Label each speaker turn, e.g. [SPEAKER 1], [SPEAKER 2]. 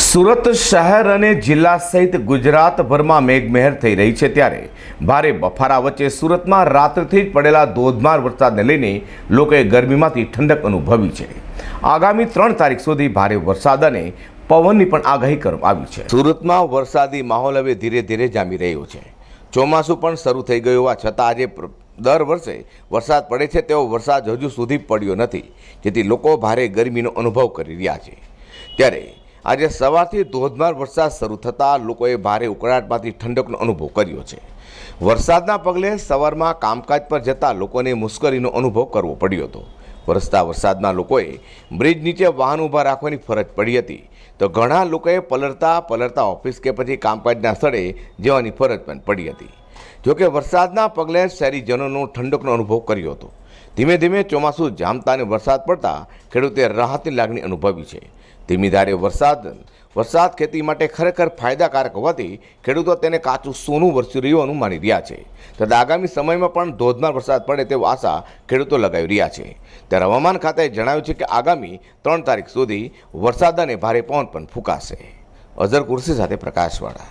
[SPEAKER 1] સુરત શહેર અને જિલ્લા સહિત ગુજરાતભરમાં મેઘમહેર થઈ રહી છે ત્યારે ભારે બફારા વચ્ચે સુરતમાં રાત્રિથી જ પડેલા ધોધમાર વરસાદને લઈને લોકોએ ગરમીમાંથી ઠંડક અનુભવી છે. આગામી ત્રણ તારીખ સુધી ભારે વરસાદ અને પવનની પણ આગાહી કરવામાં આવી છે. સુરતમાં વરસાદી માહોલ હવે ધીરે ધીરે જામી રહ્યો છે. ચોમાસું પણ શરૂ થઈ ગયું હોવા છતાં આજે દર વર્ષે વરસાદ પડે છે તેવો વરસાદ હજુ સુધી પડ્યો નથી, જેથી લોકો ભારે ગરમીનો અનુભવ કરી રહ્યા છે. ત્યારે આજે સવારથી ધોધમાર વરસાદ શરૂ થતાં લોકોએ ભારે ઉકળાટમાંથી ઠંડકનો અનુભવ કર્યો છે. વરસાદના પગલે સવારમાં કામકાજ પર જતા લોકોને મુશ્કેલીનો અનુભવ કરવો પડ્યો હતો. વરસતા વરસાદમાં લોકોએ બ્રિજ નીચે વાહન ઊભા રાખવાની ફરજ પડી હતી. તો ઘણા લોકોએ પલળતા પલળતા ઓફિસ કે પછી કામકાજના સ્થળે જવાની ફરજ પણ પડી હતી. જોકે વરસાદના પગલે શહેરીજનોનો ઠંડકનો અનુભવ કર્યો હતો. ધીમે ધીમે ચોમાસું જામતા અને વરસાદ પડતા ખેડૂતે રાહતની લાગણી અનુભવી છે. ધીમી ધારે વરસાદ વરસાદ ખેતી માટે ખરેખર ફાયદાકારક હોવાથી ખેડૂતો તેને કાચું સોનું વરસી રહ્યું માની રહ્યા છે. તથા આગામી સમયમાં પણ ધોધમાર વરસાદ પડે તેવો આશા ખેડૂતો લગાવી રહ્યા છે. ત્યારે હવામાન ખાતાએ જણાવ્યું છે કે આગામી ત્રણ તારીખ સુધી વરસાદ અને ભારે પવન પણ ફૂંકાશે. અઝર કુર્સી સાથે પ્રકાશવાળા.